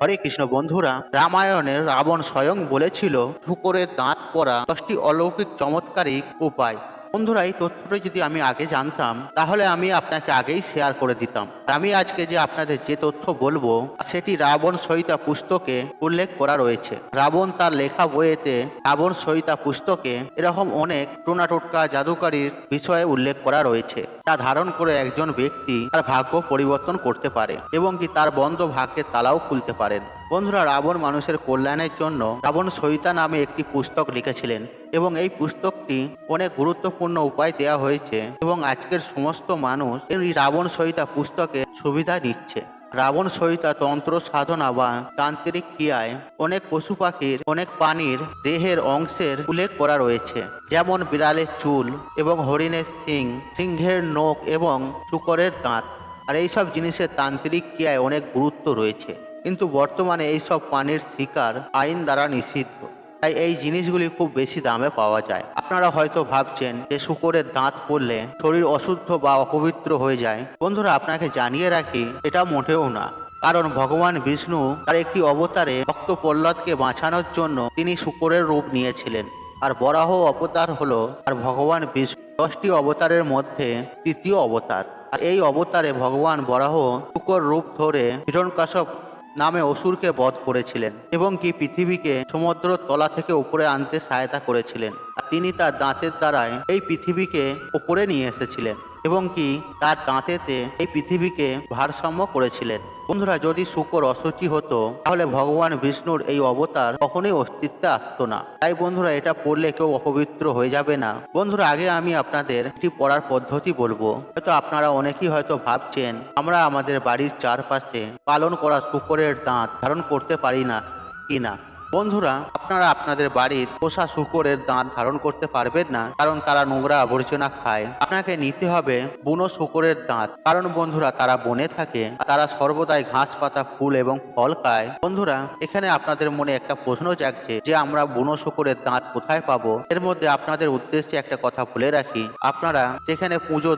হরে কৃষ্ণ বন্ধুরা, রামায়ণের রাবণ স্বয়ং বলেছিল শুকরের দাঁত পরা দশটি অলৌকিক চমৎকারিক উপায়। বন্ধুরা, এই তথ্যটা যদি আমি আগে জানতাম, তাহলে আমি আপনাকে আগেই শেয়ার করে দিতাম। আমি আজকে যে আপনাদের যে তথ্য বলব, সেটি রাবণ সহিতা পুস্তকে উল্লেখ করা রয়েছে। রাবণ তার লেখা বইয়েতে রাবণ সহিতা পুস্তকে এরকম অনেক টোনা টোটকা জাদুকারীর বিষয়ে উল্লেখ করা রয়েছে। তা ধারণ করে একজন ব্যক্তি তার ভাগ্য পরিবর্তন করতে পারে এবং কি তার বন্ধ ভাগ্যের তালাও খুলতে পারেন। বন্ধুরা, রাবণ মানুষের কল্যাণের জন্য রাবণ সহিতা নামে একটি পুস্তক লিখেছিলেন এবং এই পুস্তকটি অনেক গুরুত্বপূর্ণ উপায় দেওয়া হয়েছে এবং আজকের সমস্ত মানুষ এই রাবণ সহিতা পুস্তকে সুবিধা নিচ্ছে রাবণ সহিতা তন্ত্র সাধনা বা তান্ত্রিক ক্রিয়ায় অনেক পশু পাখির, অনেক প্রাণীর দেহের অংশের উল্লেখ করা রয়েছে। যেমন বিড়ালের চুল এবং হরিণের শিং, সিংহের নখ এবং শুকরের দাঁত। আর এইসব জিনিসের তান্ত্রিক ক্রিয়ায় অনেক গুরুত্ব রয়েছে। কিন্তু বর্তমানে এইসব প্রাণীর শিকার আইন দ্বারা নিষিদ্ধ। তাই এই জিনিসগুলি খুব বেশি দামে পাওয়া যায়। আপনারা হয়তো ভাবছেন যে শুকরের দাঁত পড়লে শরীর অশুদ্ধ বা অপবিত্র হয়ে যায়। বন্ধুরা, আপনাকে জানিয়ে রাখি, এটা মোটেও না। কারণ ভগবান বিষ্ণু তার একটি অবতারে ভক্ত প্রহ্লাদকে বাঁচানোর জন্য তিনি শুকরের রূপ নিয়েছিলেন। আর বরাহ অবতার হলো আর ভগবান বিষ্ণু। দশটি অবতারের মধ্যে তৃতীয় অবতার। আর এই অবতারে ভগবান বরাহ শুকর রূপ ধরে হিরণকাশ্যপ নামে অসুরকে বধ করেছিলেন এবং কি পৃথিবীকে সমুদ্র তলা থেকে উপরে আনতে সহায়তা করেছিলেন। তিনি তার দাঁতের দ্বারায় এই পৃথিবীকে উপরে নিয়ে এসেছিলেন এবং কি তার দাঁতেতে এই পৃথিবীকে ভারসাম্য করেছিলেন। বন্ধুরা, যদি শুকর অসুচি হতো, তাহলে ভগবান বিষ্ণুর এই অবতার কখনোই অস্তিত্বে আসতো না। তাই বন্ধুরা, এটা পড়লে কেউ অপবিত্র হয়ে যাবে না। বন্ধুরা, আগে আমি আপনাদের একটি পড়ার পদ্ধতি বলব। হয়তো আপনারা অনেকেই হয়তো ভাবছেন, আমরা আমাদের বাড়ির চারপাশে পালন করা শুকরের দাঁত ধারণ করতে পারি না, কি না? বন্ধুরা, আপনারা আপনাদের বাড়ির পোষা শুকরের দাঁত ধারণ করতে পারবেন না, কারণ তারা নোংরা আবর্জনা খায়। আপনাকে নিতে হবে বুনো শুকরের দাঁত। কারণ বন্ধুরা, তারা বনে থাকে, তারা সর্বদাই ঘাস পাতা ফুল এবং ফল খায়। বন্ধুরা, এখানে আপনাদের মনে একটা প্রশ্ন জাগছে যে আমরা বুনো শুকরের দাঁত কোথায় পাবো? এর মধ্যে আপনাদের উদ্দেশ্যে একটা কথা বলে রাখি। আপনারা যেখানে পুজোর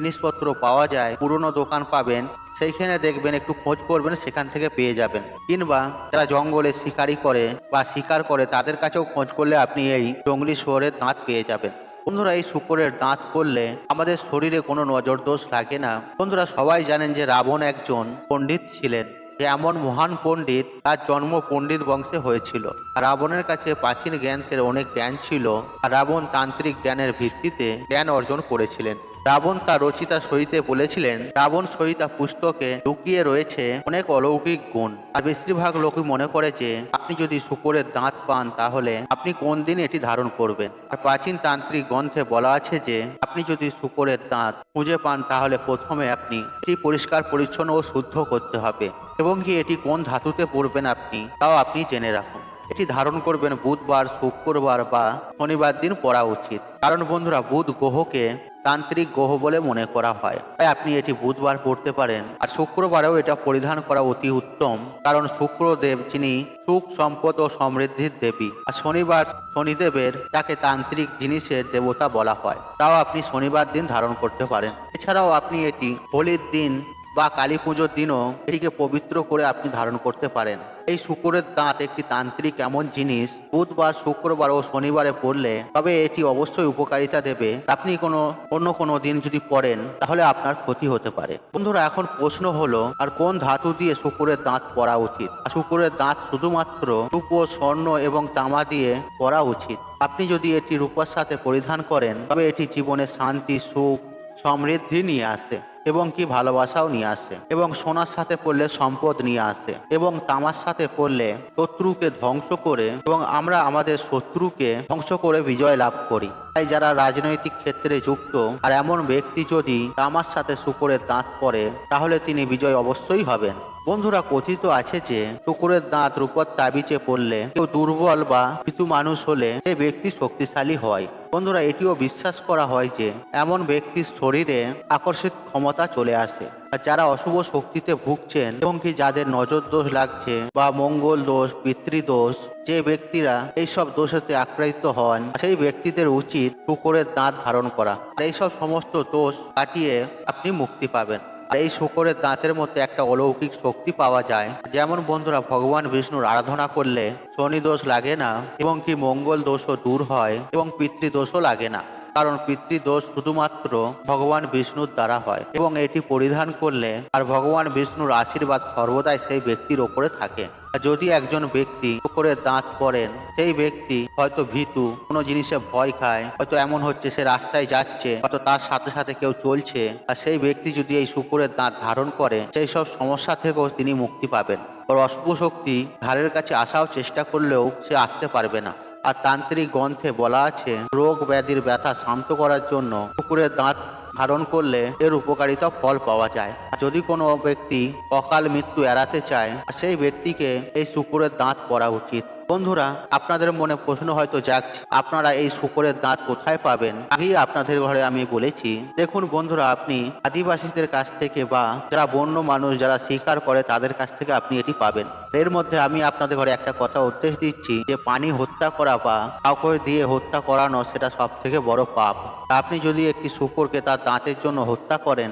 জিনিসপত্র পাওয়া যায়, পুরনো দোকান পাবেন, সেইখানে দেখবেন, একটু খোঁজ করবেন, সেখান থেকে পেয়ে যাবেন। কিংবা যারা জঙ্গলে শিকারি করে বা শিকার করে, তাদের কাছেও খোঁজ করলে আপনি এই জঙ্গলি শুয়োরের দাঁত পেয়ে যাবেন। বন্ধুরা, এই শুকরের দাঁত পড়লে আমাদের শরীরে কোনো নজর দোষ লাগে না। বন্ধুরা, সবাই জানেন যে রাবণ একজন পণ্ডিত ছিলেন। যে এমন মহান পণ্ডিত, তার জন্ম পণ্ডিত বংশে হয়েছিল। রাবণের কাছে প্রাচীন জ্ঞানের অনেক জ্ঞান ছিল, আর রাবণ তান্ত্রিক জ্ঞানের ভিত্তিতে জ্ঞান অর্জন করেছিলেন। রাবণ তার রচিতা সহিতে বলেছিলেন। রাবণ সহিতা পুস্তকে লুকিয়ে রয়েছে অনেক অলৌকিক গুণ। আর বেশিরভাগ লোকই মনে করে যে, আপনি যদি শুকরের দাঁত পান তাহলে আপনি কোন দিন এটি ধারণ করবেন? আর প্রাচীন তান্ত্রিক গ্রন্থে বলা আছে যে, আপনি যদি শুকরের দাঁত খুঁজে পান তাহলে প্রথমে আপনি এটি পরিষ্কার, পরিচ্ছন্ন ও শুদ্ধ করতে হবে। এবং কি এটি কোন ধাতুতে পড়বেন আপনি, তাও আপনি জেনে রাখুন। এটি ধারণ করবেন বুধবার, শুক্রবার বা শনিবার দিন পড়া উচিত। কারণ বন্ধুরা, বুধ গ্রহকে তান্ত্রিক গ্রহ বলে মনে করা হয়। তাই আপনি এটি বুধবার পড়তে পারেন। আর শুক্রবারেও এটা পরিধান করা অতি উত্তম। কারণ শুক্রদেব, যিনি সুখ, সম্পদ ও সমৃদ্ধির দেবী, আর শনিবার শনিদেবের তাকে তান্ত্রিক জিনিসের দেবতা বলা হয়। তাও আপনি শনিবার দিন ধারণ করতে পারেন। এছাড়াও আপনি এটি হোলির দিন বা কালী পুজোর দিনও এটিকে পবিত্র করে আপনি ধারণ করতে পারেন। এই শুক্রের দাঁত একটি তান্ত্রিক এমন জিনিস, বুধবার, শুক্রবার ও শনিবারে পড়লে তবে এটি অবশ্যই উপকারিতা দেবে। আপনি কোনো, অন্য কোনো দিন যদি পড়েন, তাহলে আপনার ক্ষতি হতে পারে। বন্ধুরা, এখন প্রশ্ন হলো, আর কোন ধাতু দিয়ে শুকুরের দাঁত পরা উচিত? শুকুরের দাঁত শুধুমাত্র রূপো স্বর্ণ এবং তামা দিয়ে পরা উচিত। আপনি যদি এটি রূপার সাথে পরিধান করেন, তবে এটি জীবনে শান্তি, সুখ সমৃদ্ধি নিয়ে আসে এবং কি ভালোবাসাও নিয়ে আসে এবং সোনার সাথে পড়লে সম্পদ নিয়ে আসে এবং তামার সাথে পড়লে শত্রুকে ধ্বংস করে এবং আমরা আমাদের শত্রুকে ধ্বংস করে বিজয় লাভ করি। তাই যারা রাজনৈতিক ক্ষেত্রে যুক্ত আর এমন ব্যক্তি যদি তামার সাথে শুকরের দাঁত পরে তাহলে তিনি বিজয় অবশ্যই হবেন। বন্ধুরা, কথিত আছে যে শুকুরের দাঁত রূপর তাবিজে পড়লে কেউ দুর্বল বা পিতু মানুষ হলে সে ব্যক্তি শক্তিশালী হয়। বন্ধুরা, এটিও বিশ্বাস করা হয় যে এমন ব্যক্তির শরীরে আকর্ষিত ক্ষমতা চলে আসে। আর যারা অশুভ শক্তিতে ভুগছেন এবং কি যাদের নজর দোষ লাগছে বা মঙ্গল দোষ পিতৃদোষ যে ব্যক্তিরা এইসব দোষেতে আক্রান্ত হন, সেই ব্যক্তিদের উচিত শুকরের দাঁত ধারণ করা। আর এইসব সমস্ত দোষ কাটিয়ে আপনি মুক্তি পাবেন। এই শুকরের দাঁতের মধ্যে একটা অলৌকিক শক্তি পাওয়া যায়। যেমন বন্ধুরা, ভগবান বিষ্ণুর আরাধনা করলে শনি দোষ লাগে না এবং কি মঙ্গল দোষও দূর হয় এবং পিতৃদোষও লাগে না। কারণ পিতৃদোষ শুধুমাত্র ভগবান বিষ্ণুর দ্বারা হয় এবং এটি পরিধান করলে আর ভগবান বিষ্ণুর আশীর্বাদ সর্বদাই সেই ব্যক্তির ওপরে থাকে। যদি একজন ব্যক্তি করে দাঁত পড়েন সেই ব্যক্তি হয়তো ভীতু, কোনো জিনিসে ভয় খায়, হয়তো এমন হচ্ছে সে রাস্তায় যাচ্ছে, হয়তো তার সাথে সাথে কেউ চলছে, আর সেই ব্যক্তি যদি এই শুকুরের দাঁত ধারণ করে, সেই সব সমস্যা থেকেও তিনি মুক্তি পাবেন। অশুভ শক্তি ধারের কাছে আসাও চেষ্টা করলেও সে আসতে পারবে না। আর তান্ত্রিক গ্রন্থে বলা আছে, রোগ ব্যাধির ব্যথা শান্ত করার জন্য কুকুরের দাঁত ধারণ করলে এর উপকারিতা ফল পাওয়া যায়। যদি কোনো ব্যক্তি অকাল মৃত্যু এড়াতে চায় সেই ব্যক্তিকে এই শুকুরের দাঁত পরা উচিত। বন্ধুরা, আপনাদের মনে প্রশ্ন হয়তো জাগছে, আপনারা এই শুকরের দাঁত কোথায় পাবেন? আগেই আপনাদের ঘরে আমি বলেছি, দেখুন বন্ধুরা, আপনি আদিবাসীদের কাছ থেকে বা যারা বন্য মানুষ, যারা শিকার করে, তাদের কাছ থেকে আপনি এটি পাবেন। এর মধ্যে আমি আপনাদের ঘরে একটা কথা উদ্দেশ দিচ্ছি, যে পানি হত্যা করা বা কাউকে দিয়ে হত্যা করানো, সেটা সব থেকে বড় পাপ। আপনি যদি একটি শুকরকে তার দাঁতের জন্য হত্যা করেন,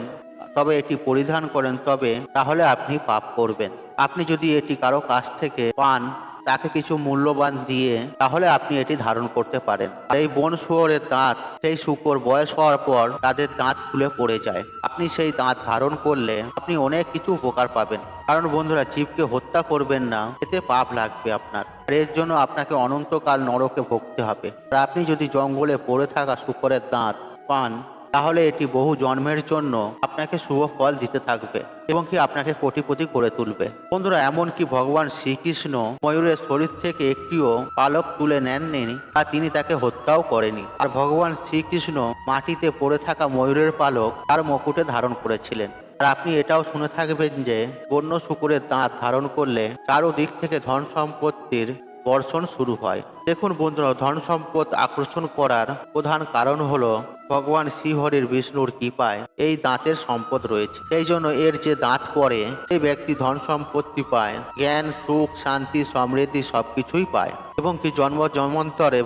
তবে এটি পরিধান করেন, তবে তাহলে আপনি পাপ করবেন। আপনি যদি এটি কারও কাছ থেকে পান তাকে কিছু মূল্যবান দিয়ে তাহলে আপনি এটি ধারণ করতে পারেন। এই বন শুয়োরের দাঁত, সেই শুকর বয়স হওয়ার পর তাদের দাঁত খুলে পড়ে যায়। আপনি সেই দাঁত ধারণ করলে আপনি অনেক কিছু উপকার পাবেন। কারণ বন্ধুরা, জীবকে হত্যা করবেন না, এতে পাপ লাগবে আপনার। আর এর জন্য আপনাকে অনন্তকাল নরকে ভুগতে হবে। আর আপনি যদি জঙ্গলে পড়ে থাকা শুকরের দাঁত, পান তাহলে এটি বহু জন্মের জন্য আপনাকে শুভ ফল দিতে থাকবে এবং কি আপনাকে কোটিপতি করে তুলবে। বন্ধুরা এমনকি ভগবান শ্রীকৃষ্ণ ময়ূরের শরীর থেকে একটিও পালক তুলে নেননি আর তিনি তাকে হত্যাও করেনি। আর ভগবান শ্রীকৃষ্ণ মাটিতে পড়ে থাকা ময়ূরের পালক তার মুকুটে ধারণ করেছিলেন। আর আপনি এটাও শুনে থাকবেন যে বন্য শুকুরের দাঁত ধারণ করলে চারো দিক থেকে ধন সম্পত্তির বর্ষণ শুরু হয়। দেখুন বন্ধুরা, ধন সম্পদ আকর্ষণ করার প্রধান কারণ হলো ভগবান শ্রীহরির বিষ্ণুর কৃপায় এই দাঁতের সম্পদ রয়েছে। সেই জন্য এর যে দাঁত পড়ে, সেই ব্যক্তি ধন সম্পত্তি পায়, জ্ঞান, সুখ, শান্তি, সমৃদ্ধি সবকিছুই পায়। এবং কি জন্ম জন্মান্তরে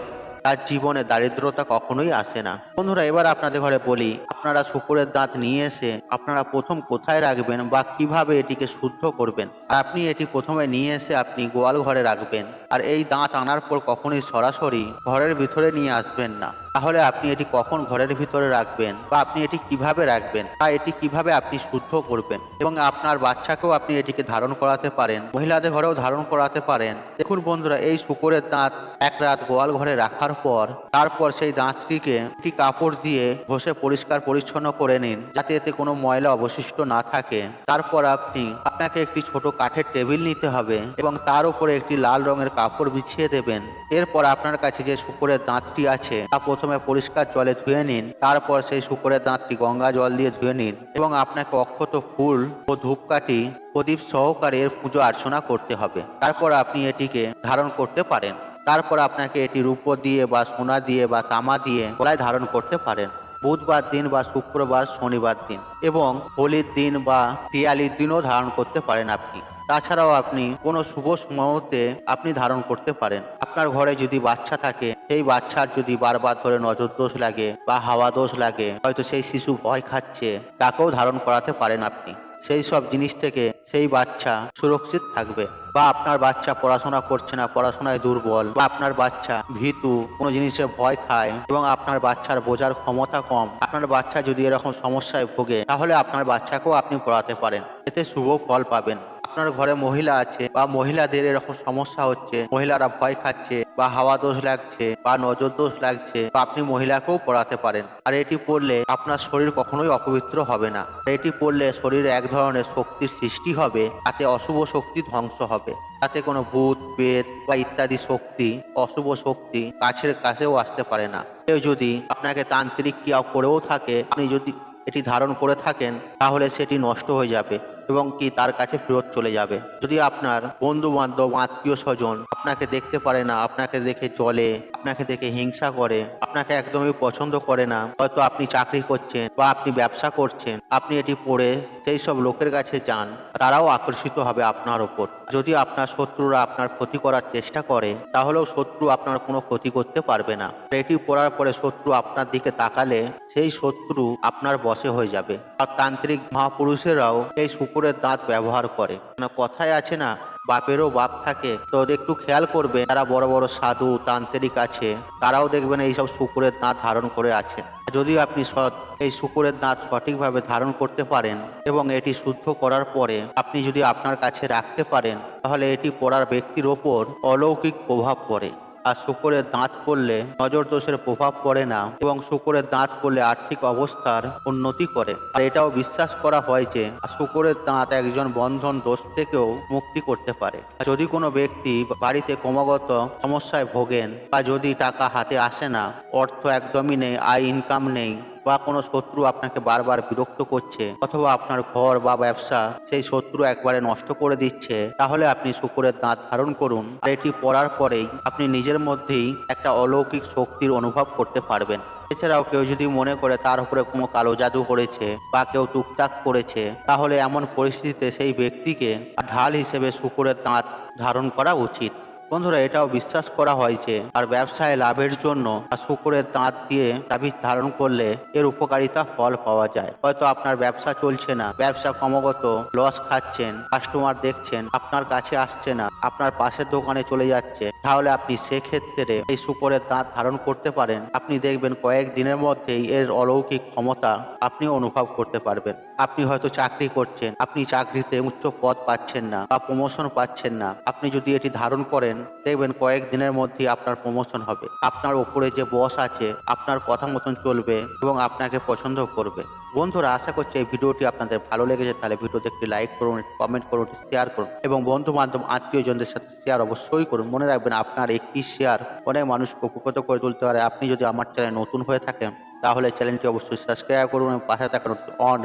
তার জীবনে দারিদ্রতা কখনোই আসে না। বন্ধুরা, এবার আপনাদের ঘরে বলি আপনারা শুকুরের দাঁত নিয়ে এসে আপনারা প্রথম কোথায় রাখবেন বা কীভাবে এটিকে শুদ্ধ করবেন? আর আপনি এটি প্রথমে নিয়ে এসে আপনি গোয়াল ঘরে রাখবেন। আর এই দাঁত আনার পর কখনোই সরাসরি ঘরের ভিতরে নিয়ে আসবেন না। তাহলে আপনি এটি কখন ঘরের ভিতরে রাখবেন বা আপনি এটি কীভাবে রাখবেন বা এটি কীভাবে আপনি শুদ্ধ করবেন? এবং আপনার বাচ্চাকেও আপনি এটিকে ধারণ করাতে পারেন, মহিলাদের ঘরেও ধারণ করাতে পারেন। দেখুন বন্ধুরা, এই শুকুরের দাঁত এক রাত গোয়াল ঘরে রাখার পর, তারপর সেই দাঁতটিকে একটি কাপড় দিয়ে ঘষে পরিষ্কার পরিচ্ছন্ন করে নিন, যাতে এতে কোনো ময়লা অবশিষ্ট না থাকে। তারপর আপনি আপনাকে একটি ছোট কাঠের টেবিল নিতে হবে এবং তার উপরে একটি লাল রঙের কাপড় বিছিয়ে দেবেন। এরপর আপনার কাছে যে শুকুরের দাঁতটি আছে, তা প্রথমে পরিষ্কার জলে ধুয়ে নিন, তারপর সেই শুকুরের দাঁতটি গঙ্গা জল দিয়ে ধুয়ে নিন এবং আপনাকে অক্ষত ফুল ও ধূপকাঠি প্রদীপ সহকারে এর পুজো অর্চনা করতে হবে। তারপর আপনি এটিকে ধারণ করতে পারেন। তারপর আপনাকে এটি রূপো দিয়ে বা সোনা দিয়ে বা তামা দিয়ে গলায় ধারণ করতে পারেন। বুধবার দিন বা শুক্রবার শনিবার দিন এবং হোলির দিন বা দিয়ালির দিনও ধারণ করতে পারেন আপনি। তাছাড়াও আপনি কোনো শুভ সময়তে আপনি ধারণ করতে পারেন। আপনার ঘরে যদি বাচ্চা থাকে, সেই বাচ্চার যদি বারবার ধরে নজর দোষ লাগে বা হাওয়া দোষ লাগে, হয়তো সেই শিশু ভয় খাচ্ছে, তাকেও ধারণ করাতে পারেন আপনি। সেই সব জিনিস থেকে সেই বাচ্চা সুরক্ষিত থাকবে। বা আপনার বাচ্চা পড়াশোনা করছে না, পড়াশোনায় দুর্বল, বা আপনার বাচ্চা ভীতু, কোনো জিনিসে ভয় খায় এবং আপনার বাচ্চার বোঝার ক্ষমতা কম, আপনার বাচ্চা যদি এরকম সমস্যায় ভোগে, তাহলে আপনার বাচ্চাকেও আপনি পড়াতে পারেন। এতে শুভ ফল পাবেন। আপনার ঘরে মহিলা আছে বা মহিলাদের এরকম সমস্যা হচ্ছে, মহিলারা ভয় খাচ্ছে বা হাওয়া দোষ লাগছে বা নজর দোষ লাগছে বা আপনি মহিলাকেও পড়াতে পারেন। আর এটি পড়লে আপনার শরীর কখনোই অপবিত্র হবে না। এটি পড়লে শরীরে এক ধরনের শক্তির সৃষ্টি হবে, তাতে অশুভ শক্তি ধ্বংস হবে। তাতে কোনো ভূত পেট বা ইত্যাদি শক্তি, অশুভ শক্তি কাছের কাছেও আসতে পারে না। কেউ যদি আপনাকে তান্ত্রিক ক্রিয়া করেও থাকে, আপনি যদি এটি ধারণ করে থাকেন, তাহলে সেটি নষ্ট হয়ে যাবে। এবং কি তার কাছে ফেরত চলে যাবে। যদি আপনার বন্ধু বান্ধব আত্মীয় স্বজন আপনাকে দেখতে পারে না, আপনাকে দেখে চলে আপনাকে দেখে হিংসা করে, আপনাকে একদমই পছন্দ করে না। হয়তো আপনি চাকরি করছেন বা আপনি ব্যবসা করছেন, আপনি এটি পড়ে সেই সব লোকের কাছে যান, তারাও আকর্ষিত হবে আপনার ওপর। যদি আপনার শত্রুরা আপনার ক্ষতি করার চেষ্টা করে, তাহলেও শত্রু আপনার কোনো ক্ষতি করতে পারবে না। এটি পড়ার পরে শত্রু আপনার দিকে তাকালে, সেই শত্রু আপনার বশে হয়ে যাবে। আর তান্ত্রিক মহাপুরুষেরাও এই শুকুরের দাঁত ব্যবহার করে। কথায় আছে না বাপেরও বাপ থাকে, তো একটু খেয়াল করবে তারা বড় বড় সাধু, তান্ত্রিক আছে। তারাও দেখবেন এইসব শুকুরের দাঁত ধারণ করে আছে। যদি আপনি সৎ, এই শুকুরের দাঁত সঠিকভাবে ধারণ করতে পারেন এবং এটি শুদ্ধ করার পরে আপনি যদি আপনার কাছে রাখতে পারেন, তাহলে এটি পড়ার ব্যক্তির ওপর অলৌকিক প্রভাব পড়ে। আর শুকরের দাঁত পড়লে নজর দোষের প্রভাব পড়ে না এবং শুকরের দাঁত পড়লে আর্থিক অবস্থার উন্নতি করে। আর এটাও বিশ্বাস করা হয় যে শুকরের দাঁত একজন বন্ধন দোষ থেকেও মুক্তি করতে পারে। যদি কোনো ব্যক্তি বাড়িতে ক্রমাগত সমস্যায় ভোগেন বা যদি টাকা হাতে আসে না, অর্থ একদমই নেই, আয় ইনকাম নেই বা কোনো শত্রু আপনাকে বারবার বিরক্ত করছে অথবা আপনার ঘর বা ব্যবসা সেই শত্রু একবারে নষ্ট করে দিচ্ছে, তাহলে আপনি শুকুরের দাঁত ধারণ করুন। আর এটি পড়ার পরেই আপনি নিজের মধ্যেই একটা অলৌকিক শক্তির অনুভব করতে পারবেন। এছাড়াও কেউ যদি মনে করে তার উপরে কোনো কালো জাদু করেছে বা কেউ টুকটাক করেছে, তাহলে এমন পরিস্থিতিতে সেই ব্যক্তিকে ঢাল হিসেবে শুকুরের দাঁত ধারণ করা উচিত। বন্ধুরা, এটাও বিশ্বাস করা হয় যে, আর ব্যবসায় লাভের জন্য আর শুকুরের দাঁত দিয়ে তাবিজ ধারণ করলে এর উপকারিতা ফল পাওয়া যায়। হয়তো আপনার ব্যবসা চলছে না, ব্যবসা ক্রমাগত লস খাচ্ছেন কাস্টমার দেখছেন, আপনার কাছে আসছে না, আপনার পাশের দোকানে চলে যাচ্ছে, তাহলে আপনি সেক্ষেত্রে এই শুকুরের দাঁত ধারণ করতে পারেন। আপনি দেখবেন কয়েক দিনের মধ্যেই এর অলৌকিক ক্ষমতা আপনি অনুভব করতে পারবেন। আপনি হয়তো চাকরি করছেন, আপনি চাকরিতে উচ্চ পদ পাচ্ছেন না বা প্রমোশন পাচ্ছেন না। আপনি যদি এটি ধারণ করেন, দেখবেন কয়েক দিনের মধ্যেই আপনার প্রমোশন হবে। আপনার ওপরে যে বস আছে, আপনার কথা মতন চলবে এবং আপনাকে পছন্দ করবে। বন্ধুরা, আশা করছি এই ভিডিওটি আপনাদের ভালো লেগেছে। তাহলে ভিডিওতে একটি লাইক করুন কমেন্ট করুন শেয়ার করুন এবং বন্ধু বান্ধব আত্মীয়জনদের সাথে শেয়ার অবশ্যই করুন। মনে রাখবেন, আপনার একটি শেয়ার অনেক মানুষকে উপকৃত করে তুলতে পারে। আপনি যদি আমার চ্যানেল নতুন হয়ে থাকেন, তাহলে চ্যানেলটি অবশ্যই সাবস্ক্রাইব করুন এবং পাশে থাকা অন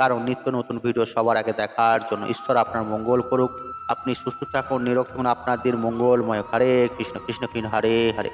কারণ নিত্য নতুন ভিডিও সবার আগে দেখার জন্য ঈশ্বর আপনার মঙ্গল করুক। আপনি সুস্থ থাকুন নিরক্ষণ আপনাদের মঙ্গলময়। হরে কৃষ্ণ কৃষ্ণ কৃষ্ণ হরে হরে।